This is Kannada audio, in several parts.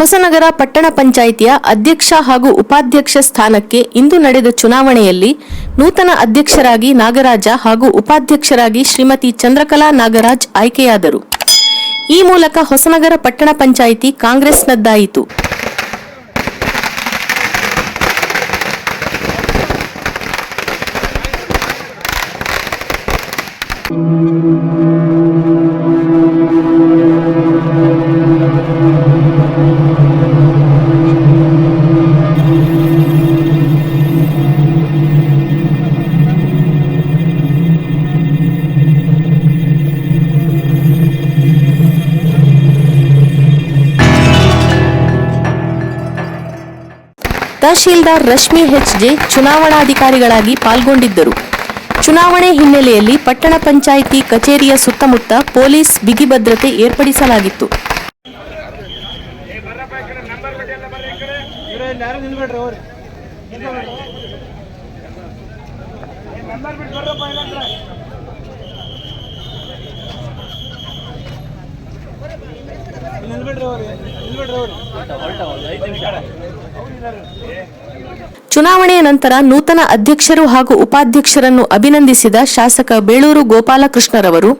ಹೊಸನಗರ ಪಟ್ಟಣ ಪಂಚಾಯಿತಿಯ ಅಧ್ಯಕ್ಷ ಹಾಗೂ ಉಪಾಧ್ಯಕ್ಷ ಸ್ಥಾನಕ್ಕೆ ಇಂದು ನಡೆದ ಚುನಾವಣೆಯಲ್ಲಿ ನೂತನ ಅಧ್ಯಕ್ಷರಾಗಿ ನಾಗರಾಜ ಹಾಗೂ ಉಪಾಧ್ಯಕ್ಷರಾಗಿ ಶ್ರೀಮತಿ ಚಂದ್ರಕಲಾ ನಾಗರಾಜ್ ಆಯ್ಕೆಯಾದರು. ಈ ಮೂಲಕ ಹೊಸನಗರ ಪಟ್ಟಣ ಪಂಚಾಯಿತಿ ಕಾಂಗ್ರೆಸ್ನದ್ದಾಯಿತು. ತಹಶೀಲ್ದಾರ್ ರಶ್ಮಿ ಹೆಚ್ಜೆ ಚುನಾವಣಾಧಿಕಾರಿಗಳಾಗಿ ಪಾಲ್ಗೊಂಡಿದ್ದರು. ಚುನಾವಣೆ ಹಿನ್ನೆಲೆಯಲ್ಲಿ ಪಟ್ಟಣ ಪಂಚಾಯಿತಿ ಕಚೇರಿಯ ಸುತ್ತಮುತ್ತ ಪೊಲೀಸ್ ಬಿಗಿ ಭದ್ರತೆ ಏರ್ಪಡಿಸಲಾಗಿತ್ತು. ಚುನಾವಣೆಯ ನಂತರ ನೂತನ ಅಧ್ಯಕ್ಷರು ಹಾಗೂ ಉಪಾಧ್ಯಕ್ಷರನ್ನು ಅಭಿನಂದಿಸಿದ ಶಾಸಕ ಬೇಳೂರು ಗೋಪಾಲಕೃಷ್ಣರವರು,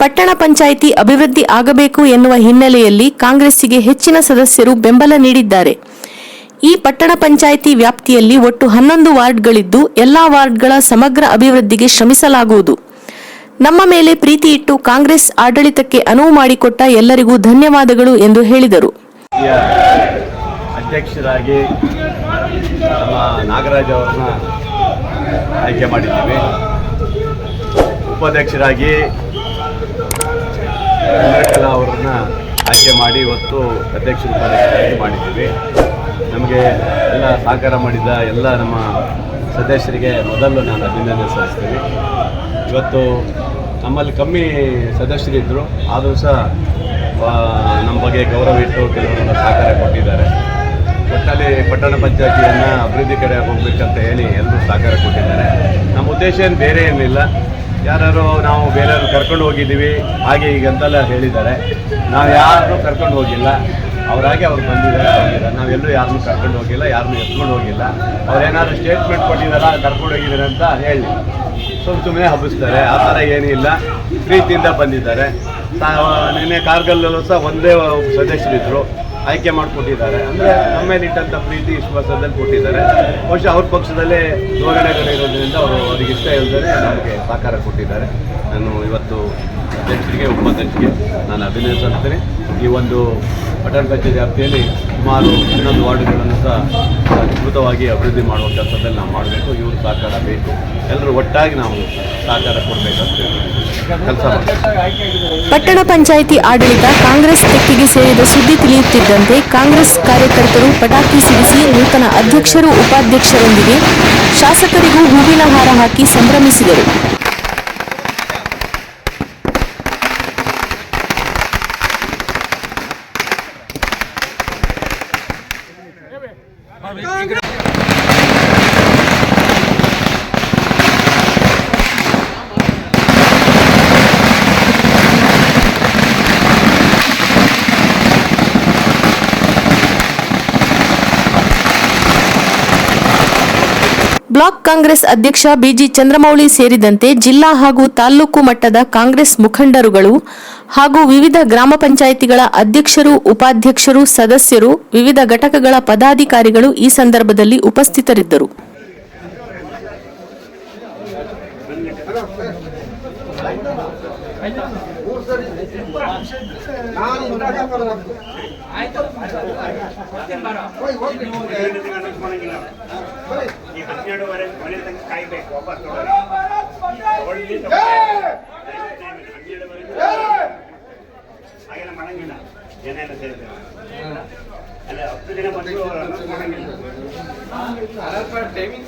ಪಟ್ಟಣ ಪಂಚಾಯಿತಿ ಅಭಿವೃದ್ಧಿ ಆಗಬೇಕು ಎನ್ನುವ ಹಿನ್ನೆಲೆಯಲ್ಲಿ ಕಾಂಗ್ರೆಸ್ಸಿಗೆ ಹೆಚ್ಚಿನ ಸದಸ್ಯರು ಬೆಂಬಲ ನೀಡಿದ್ದಾರೆ. ಈ ಪಟ್ಟಣ ಪಂಚಾಯಿತಿ ವ್ಯಾಪ್ತಿಯಲ್ಲಿ ಒಟ್ಟು ಹನ್ನೊಂದು ವಾರ್ಡ್ಗಳಿದ್ದು ಎಲ್ಲಾ ವಾರ್ಡ್ಗಳ ಸಮಗ್ರ ಅಭಿವೃದ್ಧಿಗೆ ಶ್ರಮಿಸಲಾಗುವುದು. ನಮ್ಮ ಮೇಲೆ ಪ್ರೀತಿ ಇಟ್ಟು ಕಾಂಗ್ರೆಸ್ ಆಡಳಿತಕ್ಕೆ ಅನುವು ಮಾಡಿಕೊಟ್ಟ ಎಲ್ಲರಿಗೂ ಧನ್ಯವಾದಗಳು ಎಂದು ಹೇಳಿದರು. ಅಧ್ಯಕ್ಷರಾಗಿ ನಮ್ಮ ನಾಗರಾಜ್ ಅವರನ್ನ ಆಯ್ಕೆ ಮಾಡಿದ್ದೀವಿ. ಉಪಾಧ್ಯಕ್ಷರಾಗಿ ಚಂದ್ರಕಲಾ ಅವರನ್ನ ಆಯ್ಕೆ ಮಾಡಿ ಇವತ್ತು ಅಧ್ಯಕ್ಷ ಉಪಾಧ್ಯಕ್ಷರಾಗಿ ಮಾಡಿದ್ದೀವಿ. ನಮಗೆ ಎಲ್ಲ ಸಹಕಾರ ಮಾಡಿದ ಎಲ್ಲ ನಮ್ಮ ಸದಸ್ಯರಿಗೆ ಮೊದಲು ನಾನು ಅಭಿನಂದನೆ ಸಲ್ಲಿಸ್ತೀನಿ. ಇವತ್ತು ನಮ್ಮಲ್ಲಿ ಕಮ್ಮಿ ಸದಸ್ಯರಿದ್ದರು ಆದರೂ ಸಹ ನಮ್ಮ ಬಗ್ಗೆ ಗೌರವ ಇಟ್ಟು ಕೆಲವರೆಲ್ಲ ಸಹಕಾರ ಕೊಟ್ಟಿದ್ದಾರೆ. ಒಟ್ಟಲ್ಲಿ ಪಟ್ಟಣ ಪಂಚಾಯತಿಯನ್ನು ಅಭಿವೃದ್ಧಿ ಕಡೆ ಹೋಗ್ಬೇಕಂತ ಹೇಳಿ ಎಲ್ಲರೂ ಸಹಕಾರ ಕೊಟ್ಟಿದ್ದಾರೆ. ನಮ್ಮ ಉದ್ದೇಶ ಏನು? ಬೇರೆ ಏನಿಲ್ಲ. ಯಾರು ನಾವು ಬೇರೆಯವರು ಕರ್ಕೊಂಡು ಹೋಗಿದ್ದೀವಿ. ಹಾಗೆ ಈಗ ಅಂತೆಲ್ಲ ಹೇಳಿದ್ದಾರೆ. ನಾವು ಯಾರನ್ನೂ ಕರ್ಕೊಂಡು ಹೋಗಿಲ್ಲ. ಅವರಾಗೆ ಅವ್ರು ಬಂದಿದ್ದಾರೆ ಹೋಗಿದ್ದಾರೆ ನಾವೆಲ್ಲೂ ಯಾರನ್ನೂ ಕರ್ಕೊಂಡು ಹೋಗಿಲ್ಲ, ಯಾರನ್ನೂ ಎತ್ಕೊಂಡು ಹೋಗಿಲ್ಲ. ಅವ್ರು ಏನಾದ್ರು ಸ್ಟೇಟ್ಮೆಂಟ್ ಕೊಟ್ಟಿದ್ದಾರ, ಕರ್ಕೊಂಡು ಹೋಗಿದ್ದಾರೆ ಅಂತ ಹೇಳಿ. ಸ್ವಲ್ಪ ಸುಮ್ಮನೆ ಹಬ್ಬಿಸ್ತಾರೆ. ಆ ಥರ ಏನೂ ಇಲ್ಲ. ಪ್ರೀತಿಯಿಂದ ಬಂದಿದ್ದಾರೆ. ನಿನ್ನೆ ಕಾರ್ಗಲ್ಲೂ ಸಹ ಒಂದೇ ಸದಸ್ಯರಿದ್ದರು ಆಯ್ಕೆ ಮಾಡಿಕೊಟ್ಟಿದ್ದಾರೆ. ಅಂದರೆ ನಮ್ಮ ಮೇಲೆ ಇಟ್ಟಂಥ ಪ್ರೀತಿ ವಿಶ್ವಾಸದಲ್ಲಿ ಕೊಟ್ಟಿದ್ದಾರೆ. ಬಹುಶಃ ಅವ್ರ ಪಕ್ಷದಲ್ಲೇ ಧೋರಣೆಗಳಿರೋದ್ರಿಂದ ಅವರು ಅವರಿಗೆ ಇಷ್ಟ ಇಲ್ಲದೆ ನಮಗೆ ಸಹಕಾರ ಕೊಟ್ಟಿದ್ದಾರೆ. ನಾನು ಇವತ್ತು ಅಧ್ಯಕ್ಷರಿಗೆ, ಉಪಾಧ್ಯಕ್ಷರಿಗೆ ನಾನು ಅಭಿನಂದಿಸುತ್ತೇನೆ ಈ ಒಂದು ಪಟ್ಟಣ ಪಂಚಾಯತ್ ವ್ಯಾಪ್ತಿಯಲ್ಲಿ ಸುಮಾರು ಇನ್ನೊಂದು ವಾರ್ಡ್ಗಳನ್ನು ಸಹ ಅದ್ಭುತವಾಗಿ ಅಭಿವೃದ್ಧಿ ಮಾಡುವ ಕೆಲಸದಲ್ಲಿ ನಾವು ಮಾಡಬೇಕು. ಇವರು ಸಹಕಾರ ಬೇಕು. ಎಲ್ಲರೂ ಒಟ್ಟಾಗಿ ನಾವು ಸಹಕಾರ ಕೊಡಬೇಕಂತ ಕೆಲಸ ಪಟ್ಟಣ ಪಂಚಾಯಿತಿ ಆಡಳಿತ ಕಾಂಗ್ರೆಸ್ ತೆಕ್ಕಿಗೆ ಸೇರಿದ ಸುದ್ದಿ ತಿಳಿಯುತ್ತಿದ್ದಂತೆ ಕಾಂಗ್ರೆಸ್ ಕಾರ್ಯಕರ್ತರು ಪಟಾಕಿ ಸಿಡಿಸಿ ನೂತನ ಅಧ್ಯಕ್ಷರು ಉಪಾಧ್ಯಕ್ಷರೊಂದಿಗೆ ಶಾಸಕರಿಗೂ ಹೂವಿನ ಹಾರ ಹಾಕಿ ಸಂಭ್ರಮಿಸಿದರು. ಬ್ಲಾಕ್ ಕಾಂಗ್ರೆಸ್ ಅಧ್ಯಕ್ಷ ಬಿಜಿ ಚಂದ್ರಮೌಳಿ ಸೇರಿದಂತೆ ಜಿಲ್ಲಾ ಹಾಗೂ ತಾಲ್ಲೂಕು ಮಟ್ಟದ ಕಾಂಗ್ರೆಸ್ ಮುಖಂಡರುಗಳು ಹಾಗೂ ವಿವಿಧ ಗ್ರಾಮ ಪಂಚಾಯಿತಿಗಳ ಅಧ್ಯಕ್ಷರು, ಉಪಾಧ್ಯಕ್ಷರು, ಸದಸ್ಯರು, ವಿವಿಧ ಘಟಕಗಳ ಪದಾಧಿಕಾರಿಗಳು ಈ ಸಂದರ್ಭದಲ್ಲಿ ಉಪಸ್ಥಿತರಿದ್ದರು. ಹನ್ನೆರಡುವರೆ ಮನೆ ತನಕ ಕಾಯ್ಬೇಕು ವಾಪಸ್ ಹಾಗೆಲ್ಲ ಮಾಡಂಗಿಲ್ಲ ಏನೇನು ಸೇರಿದ್ರೆ ಅಲ್ಲ ಹತ್ತು ದಿನ ಬಂದು ಮಾಡಂಗಿಲ್ಲ ಟೈಮಿಂಗ್ ಜನ